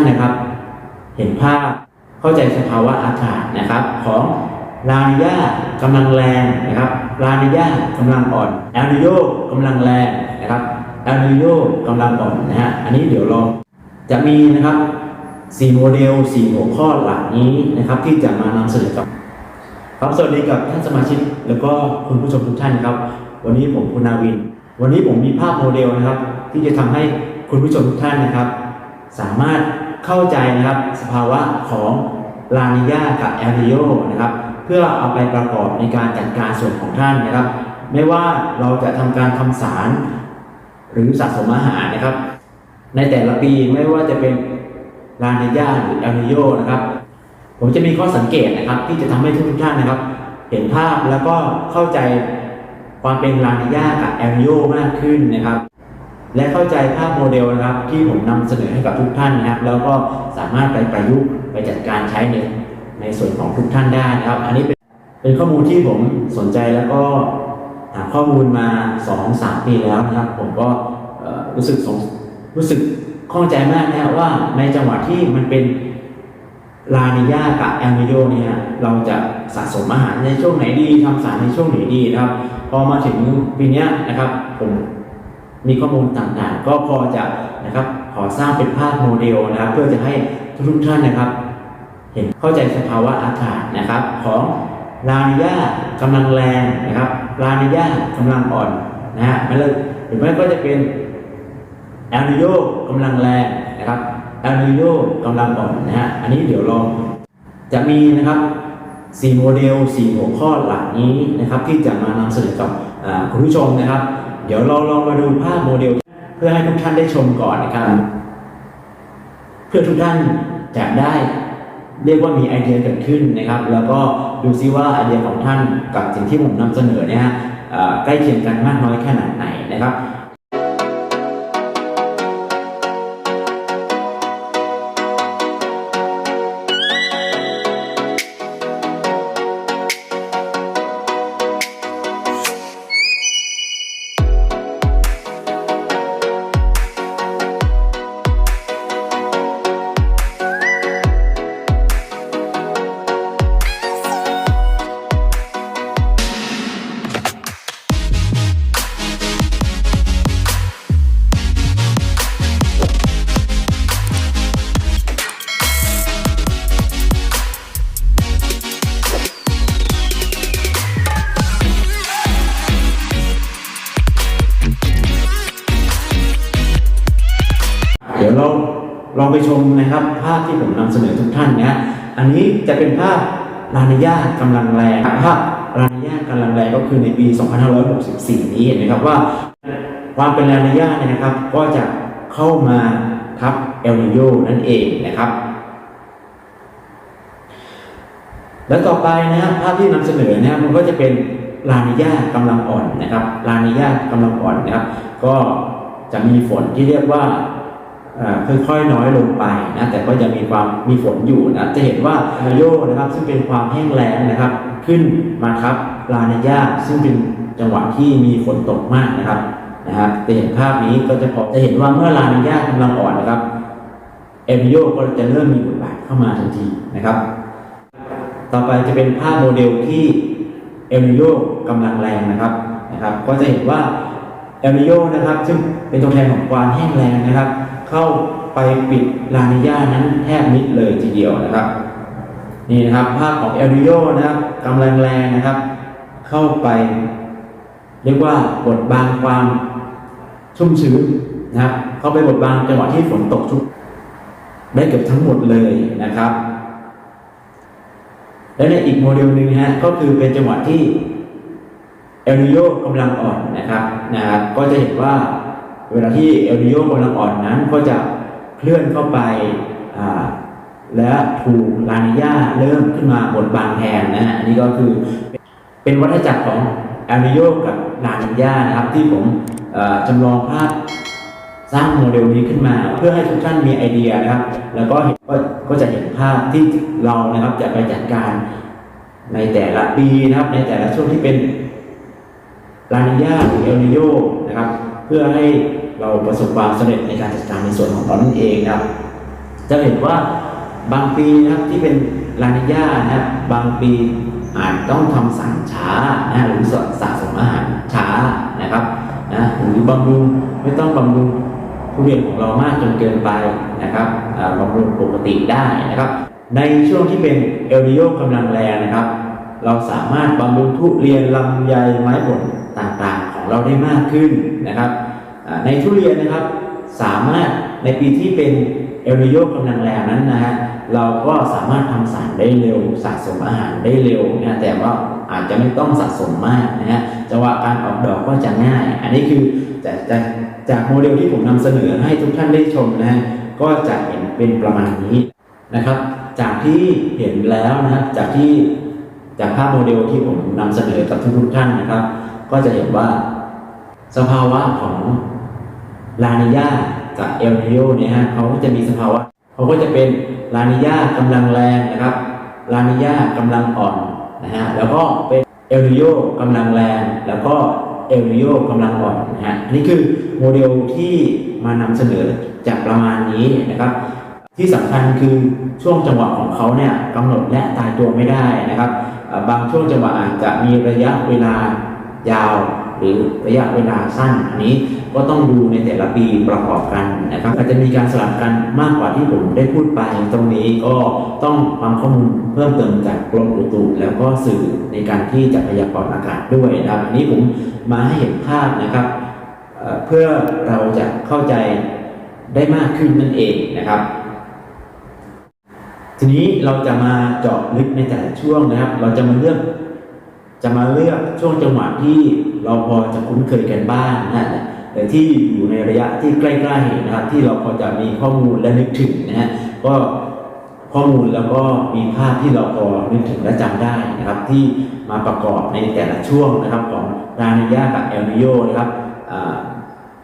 านนะครับ เห็นภาพเข้าใจสภาวะอากาศนะครับ ของลานิยากำลังแรงนะครับลานิยากำลังอ่อนแอลนิโยกำลังแรงนะครับแอลนิโยกำลังอ่อนนะฮะอันนี้เดี๋ยวลองจะมีนะครับสี่โมเดลสี่หัวข้อหลักนี้นะครับ ที่จะมานำเสนอกับครับสวัสดีกับท่านสมาชิกแล้วก็คุณผู้ชมทุกท่านครับ วันนี้ผมคุณนาวิน วันนี้ผมมีภาพโมเดลนะครับ ที่จะทำให้คุณผู้ชมทุกท่านนะครับ สามารถเข้าใจนะครับสภาวะของลานิยากับแอลนิโยนะครับเพื่อเอาไปประกอบในการจัดการส่วนของท่านนะครับ ไม่ว่าเราจะทำการทำสาร หรือสะสมอาหารนะครับ ในแต่ละปีไม่ว่าจะเป็นลานิยาหรือแอลนิโยนะครับผมจะมีข้อสังเกตนะครับ ที่จะทำให้ทุกท่านนะครับ เห็นภาพแล้วก็เข้าใจความเป็นลานิยากับแอลนิโยมากขึ้นนะครับ และเข้าใจภาพโมเดลนะครับ ที่ผมนำเสนอให้กับทุกท่านนะครับ แล้วก็สามารถไปประยุกต์ไปจัดการใช้ในในส่วนของทุกท่านได้นะครับ อันนี้เป็นเป็นข้อมูลที่ผมสนใจแล้วก็หาข้อมูลมา2อสามปีแล้วนะครับ ผมก็รู้สึกสงรู้สึกข้องใจมากนะครับว่าในจังหวะที่มันเป็นลานิยากับแอลนิโยเนี่ยเราจะสะสมอาหารในช่วงไหนดีทำสารในช่วงไหนดีนะครับ พอมาถึงปีนี้นะครับผม มีข้อมูลต่างๆ ก็พอจะนะครับขอสร้างเป็นภาพโมเดลนะครับเพื่อจะให้ทุกท่านนะครับ เห็นเข้าใจสภาวะอากาศนะครับ ของลานิยากำลังแรงนะครับลานิยากำลังอ่อนนะฮะไม่เลยหรือไม่ก็จะเป็นแอลนิโยกำลังแรงนะครับแอลนิโยกำลังอ่อนนะฮะอันนี้เดี๋ยวลองจะมีนะครับสี่โมเดลสี่หัวข้อหลักนี้นะครับ ที่จะมานำเสนอกับอ่าคุณผู้ชมนะครับ เดี๋ยวเราลองมาดูภาพโมเดล เพื่อให้ทุกท่านได้ชมก่อนนะครับ เพื่อทุกท่านจะได้เรียกว่ามีไอเดียเกิดขึ้นนะครับ แล้วก็ดูซิว่าไอเดียของท่านกับสิ่งที่ผมนำเสนอเนี่ยใกล้เคียงกันมากน้อยแค่ไหนนะครับ ลองไปชมนะครับ ภาพที่ผมนำเสนอทุกท่านนะอันนี้จะเป็นภาพลานิยากำลังแรงภาพลานิยากำลังแรงก็คือในปี 2564 นี้นไหมครับว่า ความเป็นลานิยาเนี่ยนะครับ ก็จะเข้ามาทับเอลนิโยนั่นเองนะครับ แล้วต่อไปนะครับภาพที่นำเสนอนะครับมันก็จะเป็นลานิยากำลังอ่อนนะครับลานิยากำลังอ่อนนะครับ ก็จะมีฝนที่เรียกว่า ค่อยๆน้อยลงไปนะแต่ก็ยังมีความมีฝนอยู่นะจะเห็นว่าลาโยนะครับซึ่งเป็นความแห้งแล้งนะครับ ขึ้นมาครับลานิยาซึ่งเป็นจังหวะที่มีฝนตกมากนะครับนะครับจะเห็นภาพนี้ก็จะพอจะเห็นว่าเมื่อลานิยากำลังอ่อนนะครับเอลนิโยก็จะเริ่มมีบทบาทเข้ามาทันทีนะครับ ต่อไปจะเป็นภาพโมเดลที่เอลนิโยกำลังแรงนะครับนะครับ ก็จะเห็นว่าเอลนิโยนะครับ ซึ่งเป็นตัวแทนของความแห้งแรงนะครับ เข้าไปปิดลานิญานั้นแทบมิดเลยทีเดียวนะครับ นี่นะครับภาพของเอลนิโยนะครับกำลังแรงนะครับ เข้าไป เรียกว่าบดบังความชุ่มชื้นนะครับ เข้าไปบดบังจังหวะที่ฝนตกชุกได้เกือบทั้งหมดเลยนะครับ และในอีกโมเดลหนึ่งฮะก็คือเป็นจังหวะที่เอลนิโยกำลังอ่อนนะครับนะครับก็จะเห็นว่า เวลาที่เอลนิโยกำลังอ่อนนั้นก็จะเคลื่อนเข้าไปและถูกลานิญาเริ่มขึ้นมาบทบางแทนนะฮะอันนี้ก็คือเป็นวัฏจักรของเอลนิโยกับลานิญานะครับที่ผมจำลองภาพสร้างโมเดลนี้ขึ้นมา เพื่อให้ทุกท่านมีไอเดียนะครับ แล้วก็เห็นก็ก็จะเห็นภาพที่เรานะครับจะไปจัดการในแต่ละปีนะครับ ในแต่ละช่วงที่เป็นลานิญาหรือเอลนิโยนะครับ เพื่อให้ เราประสบความสำเร็จในการจัดการในส่วนของเรานั่นเองนะครับ จะเห็นว่าบางปีนะครับที่เป็นลานิญานะครับบางปีอาจต้องทำสารช้านะหรือสะสมอาหารช้านะครับนะหรือบำรุงไม่ต้องบำรุงทุเรียนของเรามากจนเกินไปนะครับบำรุงปกติได้นะครับ ในช่วงที่เป็นเอลนิโยกำลังแรงนะครับ เราสามารถบำรุงทุเรียนลำไยไม้ผลต่างๆ ของเราได้มากขึ้นนะครับ ในทุเรียนนะครับสามารถในปีที่เป็นเอลนิโยกำลังแรงนั้นนะฮะเราก็สามารถทำสารได้เร็วสะสมอาหารได้เร็วนะแต่ว่าอาจจะไม่ต้องสะสมมากนะฮะจังหวะการออกดอกก็จะง่าย อันนี้คือจากจากจากโมเดลที่ผมนำเสนอให้ทุกท่านได้ชมนะฮะก็จะเห็นเป็นประมาณนี้นะครับ จากที่เห็นแล้วนะครับจากที่จากภาพโมเดลที่ผมนำเสนอกับทุกๆท่านนะครับ ก็จะเห็นว่าสภาวะของ ลานิญากับเอลนิโยเนี่ยฮะเขาก็จะมีสภาวะเขาก็จะเป็นลานิญากำลังแรงนะครับลานิญากำลังอ่อนนะฮะแล้วก็เป็นเอลนิโยกำลังแรงแล้วก็เอลนิโยกำลังอ่อนนะฮะอันนี่คือโมเดลที่มานำเสนอจากประมาณนี้นะครับ ที่สำคัญคือช่วงจังหวะของเขาเนี่ยกำหนดและตายตัวไม่ได้นะครับ บางช่วงจังหวะอาจจะมีระยะเวลายาว หรือระยะเวลาสั้น อันนี้ก็ต้องดูในแต่ละปีประกอบกันนะครับอาจจะมีการสลับกันมากกว่าที่ผมได้พูดไป ตรงนี้ก็ต้องความข้อมูลเพิ่มเติมจากกรมอุตุแล้วก็สื่อในการที่จะพยากรณ์อากาศด้วยนะครับอันนี้ผมมาให้เห็นภาพนะครับเอ่อเพื่อเราจะเข้าใจได้มากขึ้นนั่นเองนะครับทีนี้เราจะมาเจาะลึกในแต่ละช่วงนะครับ เราจะมาเลือก จะมาเลือกช่วงจังหวะที่ เราพอจะคุ้นเคยกันบ้างนะฮะแต่ที่อยู่ในระยะที่ใกล้ๆนะครับ ที่เราพอจะมีข้อมูลและนึกถึงนะฮะก็ข้อมูลแล้วก็มีภาพที่เราพอนึกถึงและจำได้นะครับ ที่มาประกอบในแต่ละช่วงนะครับของรานิยากับเอลนิโยนะครับ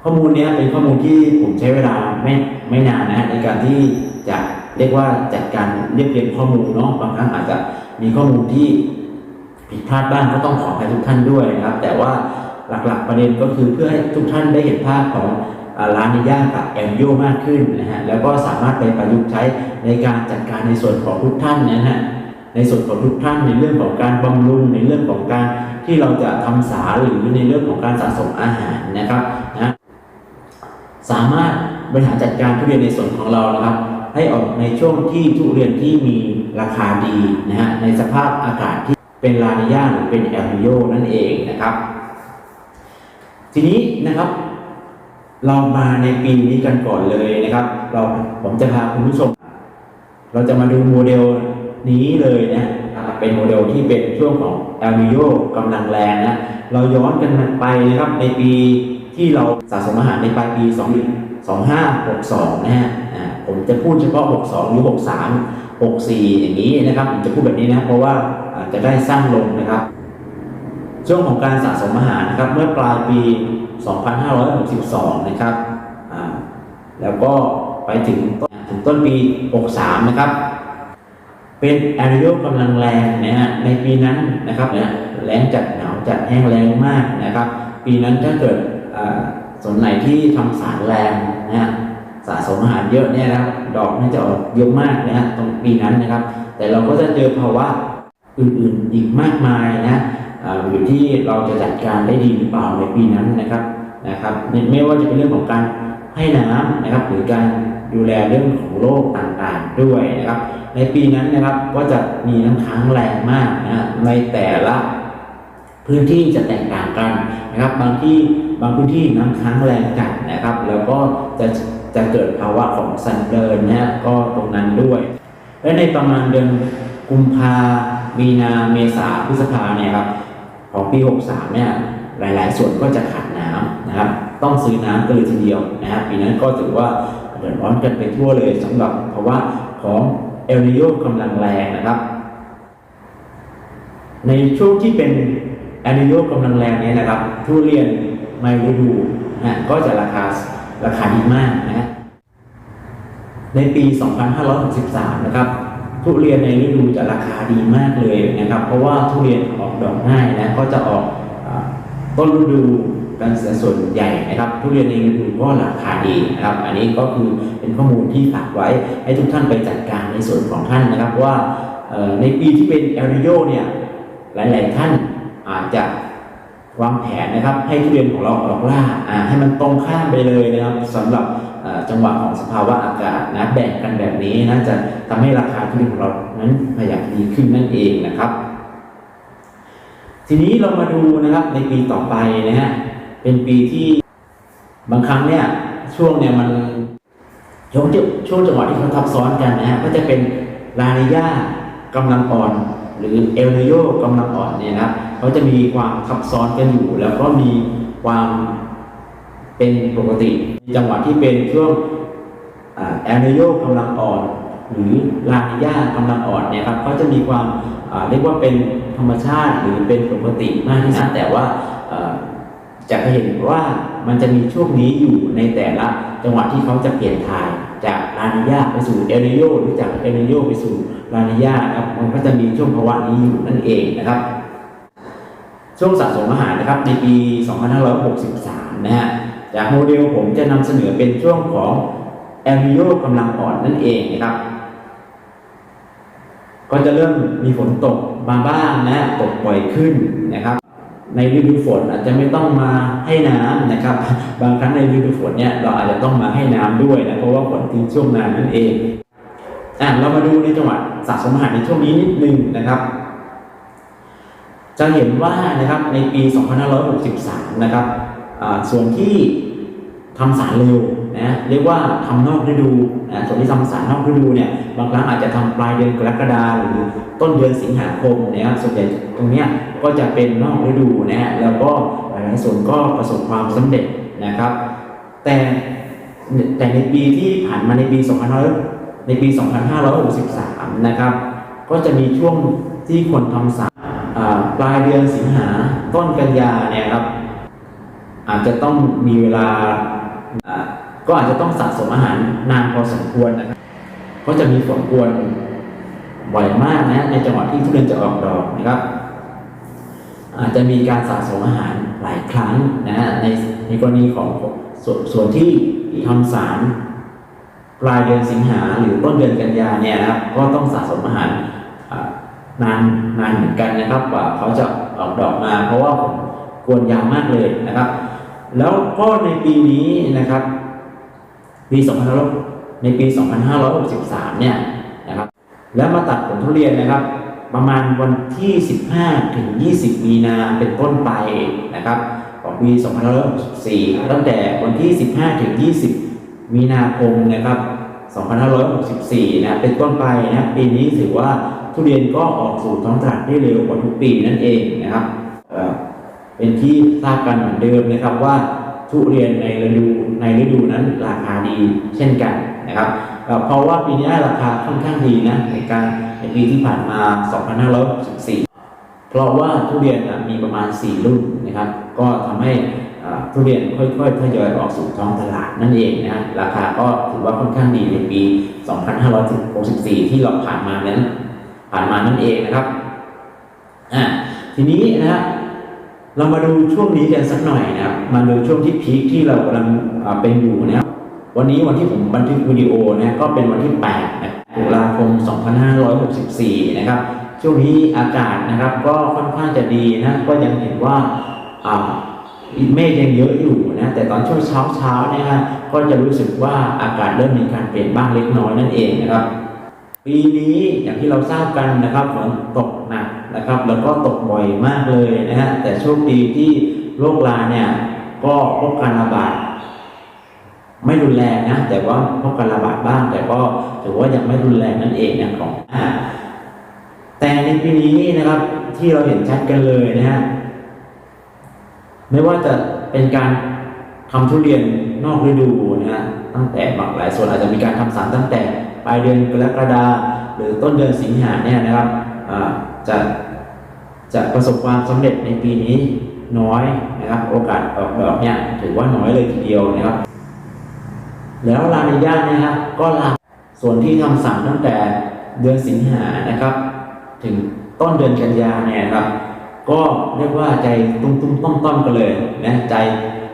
ข้อมูลนี้เป็นข้อมูลที่ผมใช้เวลาไม่ไม่นานนะในการที่จะเรียกว่าจัดการเรียบเรียงข้อมูลเนาะบางครั้งอาจจะมีข้อมูลที่ ผิดพลาดบ้างก็ต้องขออภัยทุกท่านด้วยนะครับ แต่ว่าหลักๆประเด็นก็คือเพื่อให้ทุกท่านได้เห็นภาพของอ่าร้านนิย่ากับแอมโยมากขึ้นนะฮะแล้วก็สามารถไปประยุกต์ใช้ในการจัดการในส่วนของทุกท่านนะฮะในส่วนของทุกท่านในเรื่องของการบำรุงในเรื่องของการที่เราจะทำสารหรือในเรื่องของการสะสมอาหารนะครับนะสามารถบริหารจัดการทุเรียนในส่วนของเรานะครับ ให้ออกในช่วงที่ทุเรียนที่มีราคาดีนะฮะในสภาพอากาศที่ เป็นลานิญาหรือเป็นแอลนิโยนั่นเองนะครับ ทีนี้นะครับ เรามาในปีนี้กันก่อนเลยนะครับ เราผมจะพาคุณผู้ชม เราจะมาดูโมเดลนี้เลยนะเป็นโมเดลที่เป็นช่วงของแอลนิโยกำลังแรงนะเราย้อนกันไปนะครับในปีที่เราสะสมอาหารในปลายปี 2 2562 นะฮะผมจะพูดเฉพาะ 62 หรือ 63 64 อย่างนี้นะครับ ผมจะพูดแบบนี้นะ เพราะว่า อาจจะได้สั้นลงนะครับ ช่วงของการสะสมอาหารนะครับ เมื่อปลายปี 2562 นะครับอ่าแล้วก็ไปถึงถึงต้นปี 63 นะครับ เป็นแอริโยกำลังแรงนะฮะในปีนั้นนะครับนะแรงจัดหนาวจัดแห้งแรงมากนะครับ ปีนั้นถ้าเกิดส่วนไหนที่ทำสารแรงนะฮะสะสมอาหารเยอะเนี่ยนะครับดอกนี่จะออกเยอะมากนะฮะตรงปีนั้นนะครับ แต่เราก็จะเจอภาวะ อื่นๆอีกมากมายนะอยู่ที่เราจะจัดการได้ดีหรือเปล่าในปีนั้นนะครับนะครับไม่ว่าจะเป็นเรื่องของการให้น้ำนะครับ หรือการดูแลเรื่องของโรคต่างๆด้วยนะครับ ในปีนั้นนะครับก็จะมีน้ำค้างแรงมากนะในแต่ละพื้นที่จะแตกต่างกันนะครับ บางที่บางพื้นที่น้ำค้างแรงจัดนะครับ แล้วก็จะจะเกิดภาวะของสันเดินนะฮะก็ตรงนั้นด้วย และในประมาณเดือนกุมภา มีนาเมษาพฤษภาเนี่ยครับของปี 63 เนี่ยหลาย ๆ ส่วนก็จะขาดน้ำนะครับ ต้องซื้อน้ำกันเลยทีเดียวนะครับปีนั้นก็ถือว่าเดือดร้อนกันไปทั่วเลยสำหรับภาวะของเอลนิโยกำลังแรงนะครับ ในช่วงที่เป็นเอลนิโยกำลังแรงเนี่ยนะครับ ทุเรียนไมฤดูนะก็จะราคาราคาดีมากนะในปี 2563 นะครับ ทุเรียนในฤดูจะราคาดีมากเลยนะครับ เพราะว่าทุเรียนออกดอกง่ายนะก็จะออกต้นฤดูกันเสียส่วนใหญ่นะครับ ทุเรียนในฤดูก็ราคาดีนะครับ อันนี้ก็คือเป็นข้อมูลที่ฝากไว้ให้ทุกท่านไปจัดการในส่วนของท่านนะครับว่าในปีที่เป็นเอลนิโยเนี่ยหลาย ๆ ท่านอาจจะ วางแผนนะครับให้ทุเรียนของเราออกล่าให้มันตรงข้ามไปเลยนะครับสำหรับจังหวะของสภาวะอากาศนะแบ่งกันแบบนี้นะจะทำให้ราคาทุเรียนของเรานั้นขยับดีขึ้นนั่นเองนะครับ ทีนี้เรามาดูนะครับในปีต่อไปนะฮะเป็นปีที่บางครั้งเนี่ยช่วงเนี่ยมันช่วงช่วงจังหวะที่เขาทับซ้อนกันนะฮะก็จะเป็นลานิยากำลังอ่อน หรือเอลนิโยกำลังอ่อนเนี่ยนะเขาจะมีความซับซ้อนกันอยู่ แล้วก็มีความเป็นปกติจังหวะที่เป็นช่วงแอลนิโยกำลังอ่อนหรือลานิยากำลังอ่อนเนี่ยครับก็จะมีความเรียกว่าเป็นธรรมชาติหรือเป็นปกติมากที่สุดแต่ว่า จะเห็นว่ามันจะมีช่วงนี้อยู่ในแต่ละจังหวะที่เขาจะเปลี่ยนถ่ายจากลานิยาไปสู่เอลนิโยหรือจากเอลนิโยไปสู่ลานิยาครับมันก็จะมีช่วงภาวะนี้อยู่นั่นเองนะครับ ช่วงสะสมอาหารนะครับในปี 2563 นะฮะจากโมเดลผมจะนำเสนอเป็นช่วงของแอลนิโยกำลังอ่อนนั่นเองนะครับ ก็จะเริ่มมีฝนตกมาบ้างนะตกบ่อยขึ้นนะครับ ในฤดูฝนอาจจะไม่ต้องมาให้น้ำนะครับ บางครั้งในฤดูฝนเนี่ยเราอาจจะต้องมาให้น้ำด้วยนะเพราะว่าฝนทิ้งช่วงนานนั่นเองอะเรามาดูในจังหวัดสะสมอาหารในช่วงนี้นิดนึงนะครับ จะเห็นว่านะครับในปี 2563 นะครับส่วนที่ทำสารเร็ว นะเรียกว่าทำนอกฤดูนะส่วนที่ทำสารนอกฤดูเนี่ยบางครั้งอาจจะทำปลายเดือนกรกฎาหรือต้นเดือนสิงหาคมเนี่ยส่วนใหญ่ตรงเนี้ยก็จะเป็นนอกฤดูนะฮะแล้วก็หลายส่วนก็ประสบความสำเร็จนะครับ แต่แต่ในปีที่ผ่านมาในปี2500ในปี 2563 นะครับ ก็จะมีช่วงที่คนทำสารปลายเดือนสิงหาต้นกันยาเนี่ยครับอาจจะต้องมีเวลา ก็อาจจะต้องสะสมอาหารนานพอสมควรนะครับก็จะมีฝนกวนบ่อยมากนะในจังหวะที่ทุเรียนจะออกดอกนะครับ อาจจะมีการสะสมอาหารหลายครั้งนะในในกรณีของสส่วนที่ทำสารปลายเดือนสิงหาหรือต้นเดือนกันยาเนี่ยนะครับก็ต้องสะสมอาหารนานนานเหมือนกันนะครับกว่าเขาจะออกดอกมา เพราะว่าผมกวนยาวมากเลยนะครับ แล้วก็ในปีนี้นะครับ ปี2500ในปี 2563 เนี่ยนะครับแล้วมาตัดผลทุเรียนนะครับ ประมาณวันที่ 15 ถึง 20 มีนาเป็นต้นไปนะครับของปี 2564 ตั้งแต่วันที่ 15 ถึง 20 มีนาคมนะครับ 2564 นะเป็นต้นไปนะปีนี้ถือว่าทุเรียนก็ออกสู่ท้องตลาดได้เร็วกว่าทุกปีนั่นเองนะครับเอ่อเป็นที่ทราบกันเหมือนเดิมนะครับว่าทุเรียนในฤดู ในฤดูนั้นราคาดีเช่นกันนะครับเพราะว่าปีนี้ราคาค่อนข้างดีนะในการในปีที่ผ่านมา 2564 เพราะว่าทุเรียนมีประมาณ 4 รุ่นนะครับ ก็ทำให้ทุเรียนค่อยๆทยอยออกสู่ท้องตลาดนั่นเองนะฮะราคาก็ถือว่าค่อนข้างดีในปี 2564 ที่เราผ่านมานั้นผ่านมานั่นเองนะครับอ่าทีนี้นะครับ เรามาดูช่วงนี้กันสักหน่อยนะครับมาดูช่วงที่พีคที่เรากำลังเป็นอยู่นะครับวันนี้วันที่ผมบันทึกวิดีโอนะก็เป็นวันที่8นะตุลาคม 2564 นะครับ ช่วงนี้อากาศนะครับ ก็ค่อนข้างจะดีนะ ก็ยังเห็นว่าเมฆยังเยอะอยู่นะ แต่ตอนช่วงเช้าเช้าๆเนี่ยฮะก็จะรู้สึกว่าอากาศเริ่มมีการเปลี่ยนบ้างเล็กน้อยนั่นเองนะครับ ปีนี้อย่างที่เราทราบกันนะครับฝนตกหนัก นะครับ แล้วก็ตกบ่อยมากเลยนะฮะแต่โชคดีที่โรคราเนี่ยก็พบการระบาดไม่รุนแรงนะแต่ว่าพบการระบาดบ้าง แต่ก็ถือว่ายังไม่รุนแรงนั่นเองนะของแต่ในปีนี้นะครับที่เราเห็นชัดกันเลยนะฮะไม่ว่าจะเป็นการทำทุเรียนนอกฤดูนะฮะตั้งแต่บางหลายส่วนอาจจะมีการทำสารตั้งแต่ปลายเดือนกรกฎาหรือต้นเดือนสิงหาเนี่ยนะครับอ่าจะ จะประสบความสำเร็จในปีนี้น้อยนะครับ โอกาสออกดอกเนี่ยถือว่าน้อยเลยทีเดียวนะครับ แล้วลานิยาเนี่ยครับก็ลาส่วนที่ทำสั่งตั้งแต่เดือนสิงหานะครับ ถึงต้นเดือนกันยาเนี่ยครับ ก็เรียกว่าใจตุ้มตุ้มต้อมต้อมกันเลยนะใจ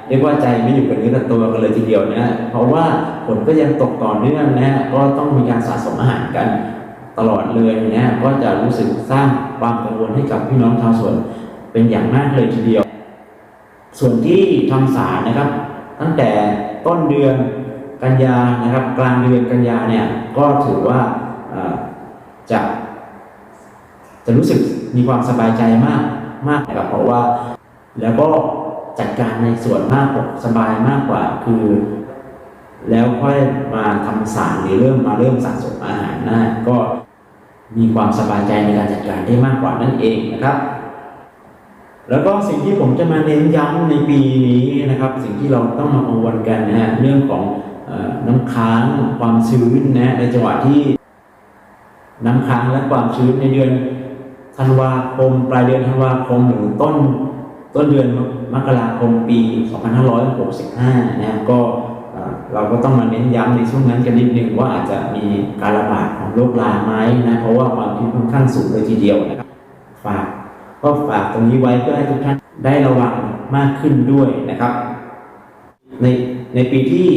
เรียกว่าใจไม่อยู่กับเนื้อกับตัวกันเลยทีเดียวนะเพราะว่าฝนก็ยังตกต่อเนื่องนะก็ต้องมีการสะสมอาหารกัน ตลอดเลยนะก็จะรู้สึกสร้างความกังวลให้กับพี่น้องชาวสวนเป็นอย่างมากเลยทีเดียว ส่วนที่ทำสารนะครับ ตั้งแต่ต้นเดือนกันยานะครับ กลางเดือนกันยาเนี่ยก็ถือว่าจะจะรู้สึกมีความสบายใจมากมากนะครับเพราะว่าแล้วก็จัดการในส่วนมากกว่าสบายมากกว่า คือ แล้วค่อยมาทำสารหรือเริ่มมาเริ่มสะสมอาหารนะก็ มีความสบายใจในการจัดการได้มากกว่านั่นเองนะครับ แล้วก็สิ่งที่ผมจะมาเน้นย้ำในปีนี้นะครับ สิ่งที่เราต้องมากังวลกันนะฮะเรื่องของอน้ำค้างความชื้นนะในจังหวะที่น้ำค้างและความชื้นในเดือนธันวาคม ปลายเดือนธันวาคมหรือต้น ต้นเดือนมกราคมปี 2565นะก็ เราก็ต้องมาเน้นย้ำในช่วงนั้นกันนิดนึงว่าอาจจะมีการระบาดของโรคราไหมนะเพราะว่าความชื้นค่อนข้างสูงเลยทีเดียวนะครับฝากก็ฝากตรงนี้ไว้เพื่อให้ทุกท่านได้ระวังมากขึ้นด้วยนะครับ ในในปีที่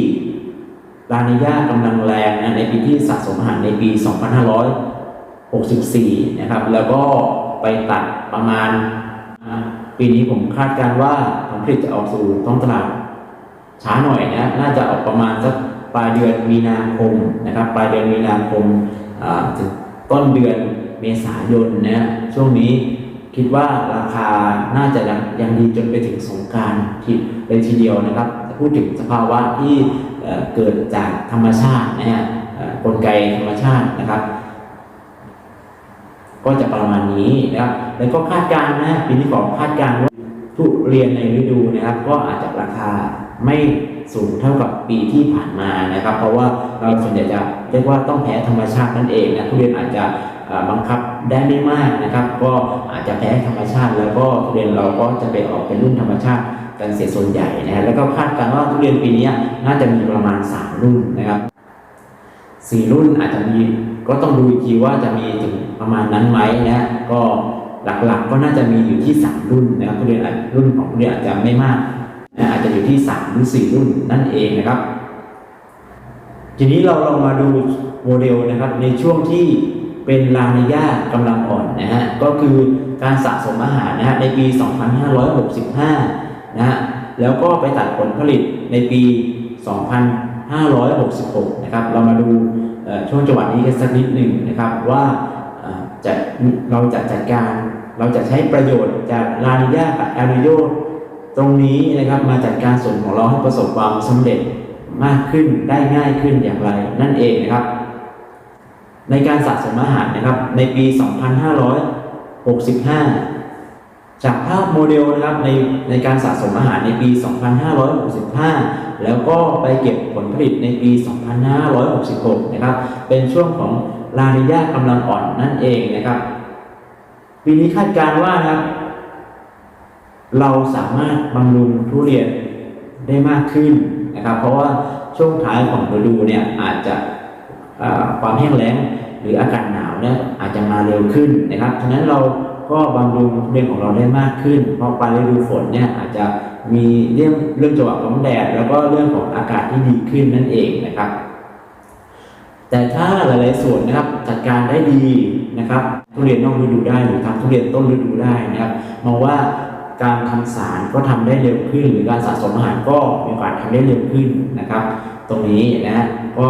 ลานิยากำลังแรงนะในปีที่สะสมอาหารในปี 2564 นะครับ แล้วก็ไปตัดประมาณ ปีนี้ผมคาดการณ์ว่าผลผลิตจะออกสู่ท้องตลาด ช้าหน่อยนะน่าจะออกประมาณสักปลายเดือนมีนาคมนะครับปลายเดือนมีนาคมอ่าถึงต้นเดือนเมษายนนะช่วงนี้คิดว่าราคาน่าจะยังยงดีจนไปถึงสงการทีเลยทีเดียวนะครับ พูดถึงสภาวะที่เอ่อเกิดจากธรรมชาตินะฮะกลไกธรรมชาตินะครับ ก็จะประมาณนี้นะครับแล้วก็คาดการณ์นะปีนี้ขอคาดการณ์ว่าทุเรียนในฤดูนะครับ ก็อาจจะราคา ไม่สูงเท่ากับปีที่ผ่านมานะครับ เพราะว่าเราส่วนใหญ่จะเรียกว่าต้องแพ้ธรรมชาตินั่นเองนะทุเรียนอาจจะบังคับได้ไม่มากนะครับ ก็อาจจะแพ้ธรรมชาติ แล้วก็ทุเรียนเราก็จะไปออกเป็นรุ่นธรรมชาติกันเสียส่วนใหญ่นะแล้วก็คาดการณ์ว่าทุเรียนปีนี้น่าจะมีประมาณสามรุ่นนะครับสี่รุ่นอาจจะมีก็ต้องดูอีกทีว่าจะมีถึงประมาณนั้นไหมนะก็หลักๆก็น่าจะมีอยู่ที่สามรุ่นนะครับทุเรียนอาจรุ่นของทุเรียนอาจจะไม่มาก นะอาจจะอยู่ที่สามหรือสี่รุ่นนั่นเองนะครับ ทีนี้เราลองมาดูโมเดลนะครับในช่วงที่เป็นลานิยากำลังอ่อนนะฮะก็คือการสะสมอาหารนะฮะในปี 2565 นะฮะแล้วก็ไปตัดผลผลิตในปี 2566 นะครับ เรามาดูช่วงจังหวะนี้กันสักนิดหนึ่งนะครับว่าเอ่อจะเราจะจัดการเราจะใช้ประโยชน์จากลานิยากับแอลนิโย ตรงนี้นะครับมาจัดการส่วนของเราให้ประสบความสำเร็จมากขึ้นได้ง่ายขึ้นอย่างไร นั่นเองนะครับ ในการสะสมอาหารนะครับ ในปี 2565 จากภาพโมเดลนะครับในในการสะสมอาหารในปี 2565 แล้วก็ไปเก็บผลผลิตในปี 2566 นะครับ เป็นช่วงของลานิยากำลังอ่อนนั่นเองนะครับ ปีนี้คาดการณ์ว่านะครับ เราสามารถบำรุงทุเรียนได้มากขึ้นนะครับ เพราะว่าช่วงท้ายของฤดูเนี่ยอาจจะความแห้งแล้งหรืออากาศหนาวเนี่ยอาจจะมาเร็วขึ้นนะครับฉะนั้นเราก็บำรุงทุเรียนของเราได้มากขึ้น เพราะปลายฤดูฝนเนี่ยอาจจะมีเรื่องเรื่องจังหวะของแดด แล้วก็เรื่องของอากาศที่ดีขึ้นนั่นเองนะครับ แต่ถ้าหลายๆส่วนนะครับจัดการได้ดีนะครับทุเรียนนอกฤดูได้หรือทำทุเรียนต้นฤดูได้นะครับมองว่า การทำสารก็ทำได้เร็วขึ้น หรือการสะสมอาหารก็มีโอกาสทำได้เร็วขึ้นนะครับ ตรงนี้นะก็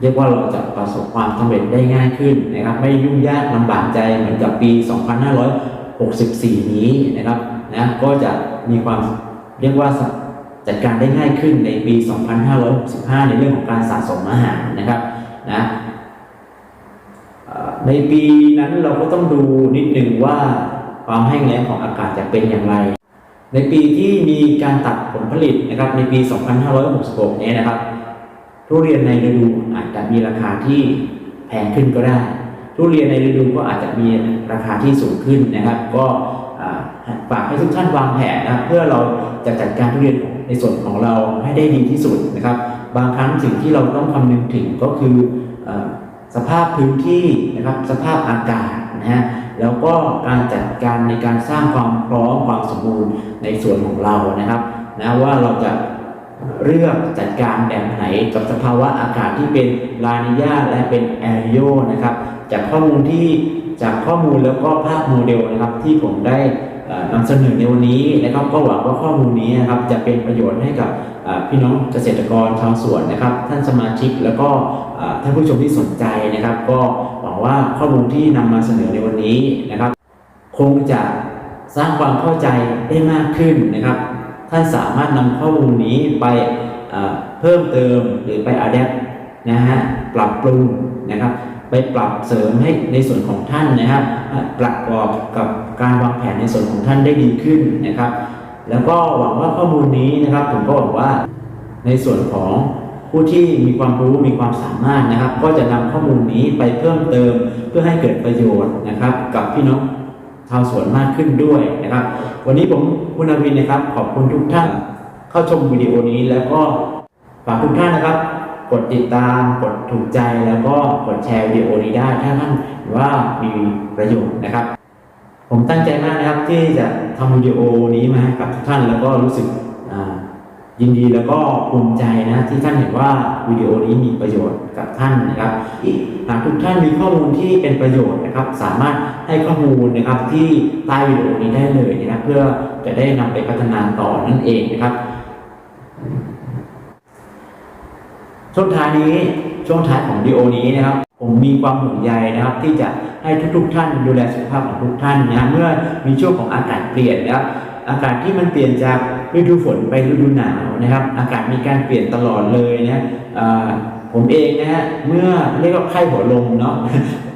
เรียกว่าเราจะประสบความสำเร็จได้ง่ายขึ้นนะครับ ไม่ยุ่งยากลำบากใจเหมือนกับปี 2564 นี้นะครับนะก็จะมีความเรียกว่าจัดการได้ง่ายขึ้นในปี 2565 ในเรื่องของการสะสมอาหารนะครับนะในปีนั้นเราก็ต้องดูนิดหนึ่งว่า ความแห้งแล้งของอากาศจะเป็นอย่างไร ในปีที่มีการตัดผลผลิตนะครับในปี 2566 นี้นะครับ ทุเรียนในฤดูอาจจะมีราคาที่แพงขึ้นก็ได้ ทุเรียนในฤดูก็อาจจะมีราคาที่สูงขึ้นนะครับ ก็ฝากให้ทุกท่านวางแผนนะครับเพื่อเราจะจัดการทุเรียนในส่วนของเราให้ได้ดีที่สุดนะครับ บางครั้งสิ่งที่เราต้องคำนึงถึงก็คืออสภาพพื้นที่นะครับสภาพอากาศนะฮะ แล้วก็การจัดการในการสร้างความพร้อมความสมบูรณ์ในส่วนของเรานะครับนะว่าเราจะเลือกจัดการแบบไหนกับสภาวะอากาศที่เป็นลานิญาและเป็นแอริโอนะครับ จากข้อมูลที่จากข้อมูลแล้วก็ภาพโมเดลนะครับที่ผมได้ นำเสนอในวันนี้นะครับ ก็หวังว่าข้อมูลนี้นะครับจะเป็นประโยชน์ให้กับพี่น้องเกษตรกรชาวสวนนะครับ ท่านสมาชิกแล้วก็ท่านผู้ชมที่สนใจนะครับ ก็หวังว่าข้อมูลที่นำมาเสนอในวันนี้นะครับ คงจะสร้างความเข้าใจได้มากขึ้นนะครับ ท่านสามารถนำข้อมูลนี้ไปเอ่อเพิ่มเติมหรือไปอัดแอปนะฮะปรับปรุงนะครับ ไปปรับเสริมให้ในส่วนของท่านนะครับประกอบกับการวางแผนในส่วนของท่านได้ดีขึ้นนะครับ แล้วก็หวังว่าข้อมูลนี้นะครับ ผมก็หวังว่าในส่วนของผู้ที่มีความรู้มีความสามารถนะครับ ก็จะนำข้อมูลนี้ไปเพิ่มเติมเพื่อให้เกิดประโยชน์นะครับ กับพี่น้องชาวสวนมากขึ้นด้วยนะครับ วันนี้ผมคุณอวินนะครับ ขอบคุณทุกท่าน เข้าชมวิดีโอนี้แล้วก็ฝากทุกท่านนะครับ กดติดตามกดถูกใจแล้วก็กดแชร์วิดีโอนี้ได้ถ้าท่านว่ามีประโยชน์นะครับ ผมตั้งใจมากนะครับที่จะทำวิดีโอนี้มาให้กับทุกท่านแล้วก็รู้สึกยินดีแล้วก็ภูมิใจนะที่ท่านเห็นว่าวิดีโอนี้มีประโยชน์กับท่านนะครับหากทุกท่านมีข้อมูลที่เป็นประโยชน์นะครับ สามารถให้ข้อมูลนะครับที่ใต้วิดีโอนี้ได้เลยนะครับเพื่อจะได้นำไปพัฒนาต่อนั่นเองนะครับ ช่วงท้ายนี้ช่วงท้ายของดีโอนี้นะครับ ผมมีความห่วงใยนะครับ ที่จะให้ทุกๆ ท่านดูแลสุขภาพของทุกท่านนะเมื่อมีช่วงของอากาศเปลี่ยนนะครับอากาศที่มันเปลี่ยนจากฤดูฝนไปฤดูหนาวนะครับ อากาศมีการเปลี่ยนตลอดเลยนะเอ่อผมเองนะฮะเมื่อเรียกว่าไข้หัวลมเนาะ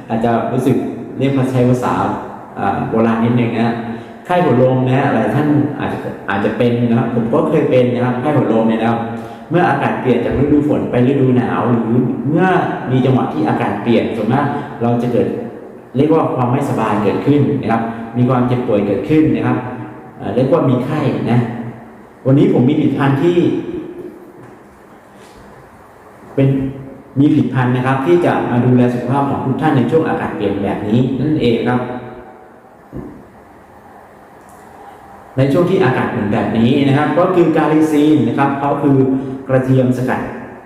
อาจจะรู้สึกเรียกมาใช้ภาษาโบราณนิดนึงนะฮะไข้หัวลมนะหลายท่านอาจจะอาจจะเป็นนะครับผมก็เคยเป็นนะครับไข้หัวลมเนี่ยนะครับ เมื่ออากาศเปลี่ยนจากฤดูฝนไปฤดูหนาวหรือเมื่อมีจังหวะที่อากาศเปลี่ยนส่วนมากเราจะเกิดเรียกว่าความไม่สบายเกิดขึ้นนะครับ มีความเจ็บป่วยเกิดขึ้นนะครับเรียกว่ามีไข้นะวันนี้ผมมีผลิตภัณฑ์ที่ เป็นมีผลิตภัณฑ์นะครับ ที่จะมาดูแลสุขภาพของทุกท่านในช่วงอากาศเปลี่ยนแบบนี้นั่นเองครับ ในช่วงที่อากาศเปลี่นแบบนี้นะครับ ก็คือกาลิซีนนะครับเขาคือกระเทียมสกัด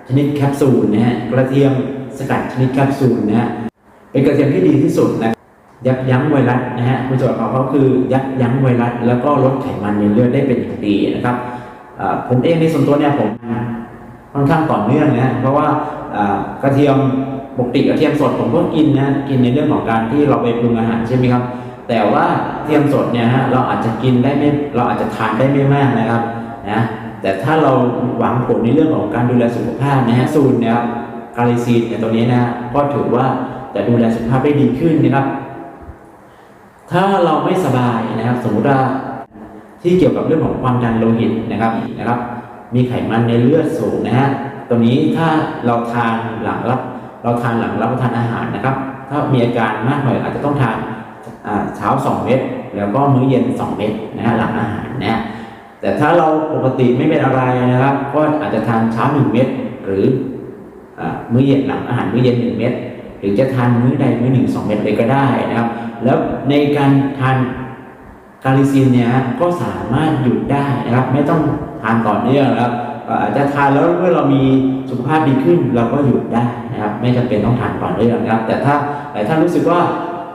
ชนิดแคปซูลนะฮะกระเทียมสกัดชนิดแคปซูลนะฮะเป็นกระเทียมที่ดีที่สุดนะยับยั้งไวรัสนะฮะคุณสมบัติของเขาคือยับยั้งไวรัสแล้วก็ลดไขมันในเลือดได้เป็นอย่างดีนะครับผมเองในส่วนตัวเนี่ยผมค่อนข้างต่อเนื่องนะเพราะว่าอ่ากระเทียมปกติกระเทียมสดผมก็กินนะกินในเรื่องของการที่เราไปปรุงอาหารใช่ไหมครับ แต่ว่าเทียมสดเนี่ยฮะเราอาจจะกินได้ไม่เราอาจจะทานได้ไม่มากนะครับนะแต่ถ้าเราหวังผลในเรื่องของการดูแลสุขภาพนะฮะซูนเนี่ยครับกาลิซีนเนี่ยตัวนี้นะก็ถือว่าจะดูแลสุขภาพได้ดีขึ้นนะครับ ถ้าเราไม่สบายนะครับ สมมติว่าที่เกี่ยวกับเรื่องของความดันโลหิตนะครับนะครับ มีไขมันในเลือดสูงนะฮะตัวนี้ถ้าเราทานหลังรับ เราทานหลังรับประทานอาหารนะครับ ถ้ามีอาการมากหน่อยอาจจะต้องทาน เช้า 2 เม็ดแล้วก็มื้อเย็น 2 เม็ดนะฮะหลังอาหารนะฮะแต่ถ้าเราปกติไม่เป็นอะไรนะครับ ก็อาจจะทานเช้า 1 เม็ดหรือมื้อเย็นหลังอาหารมื้อเย็น 1 เม็ดหรือจะทานมื้อใดมื้อหนึ่งสองเม็ดเลยก็ได้นะครับ แล้วในการทานกาลิซินเนี่ยฮะก็สามารถหยุดได้นะครับ ไม่ต้องทานต่อเนื่องนะครับอาอาจจะทานแล้วเมื่อเรามีสุขภาพดีขึ้น เราก็หยุดได้นะครับ ไม่จำเป็นต้องทานต่อเนื่องนะครับ แต่ถ้าแต่ถ้ารู้สึกว่า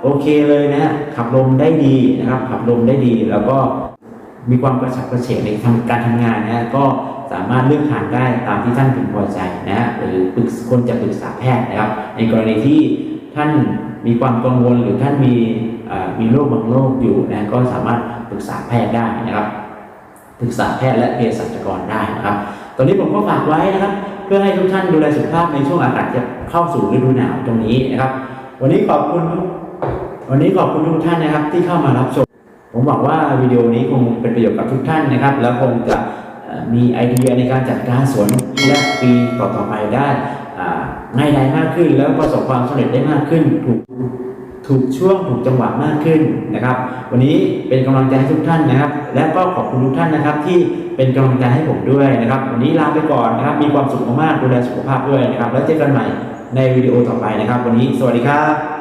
โอเคเลยนะฮะขับลมได้ดีนะครับ ขับลมได้ดีแล้วก็มีความกระฉับกระเฉงในทางการทำงานนะฮะก็สามารถเลือกทานได้ตามที่ท่านพึงพอใจนะฮะหรือปรึกคนจะปรึกษาแพทย์นะครับ ในกรณีที่ท่านมีความกังวลหรือท่านมีมีโรคบางโรคอยู่นะก็สามารถปรึกษาแพทย์ได้นะครับปรึกษาแพทย์และเภสัชกรได้นะครับ ตอนนี้ผมก็ฝากไว้นะครับ เพื่อให้ทุกท่านดูแลสุขภาพในช่วงอากาศจะเข้าสู่ฤดูหนาวตรงนี้นะครับ วันนี้ขอบคุณ วันนี้ขอบคุณทุกท่านนะครับที่เข้ามารับชม ผมหวังว่าวิดีโอนี้คงเป็นประโยชน์กับทุกท่านนะครับ แล้วคงจะมีไอเดียในการจัดการสวนและปีต่อๆไปได้อ่าง่ายดายมากขึ้น แล้วประสบความสำเร็จได้มากขึ้น ถูกถูกช่วงถูกจังหวะมากขึ้นนะครับ วันนี้เป็นกำลังใจให้ทุกท่านนะครับ และก็ขอบคุณทุกท่านนะครับ ที่เป็นกำลังใจให้ผมด้วยนะครับ วันนี้ลาไปก่อนนะครับ มีความสุขมากๆดูแลสุขภาพด้วยนะครับ แล้วเจอกันใหม่ในวิดีโอต่อไปนะครับ วันนี้สวัสดีครับ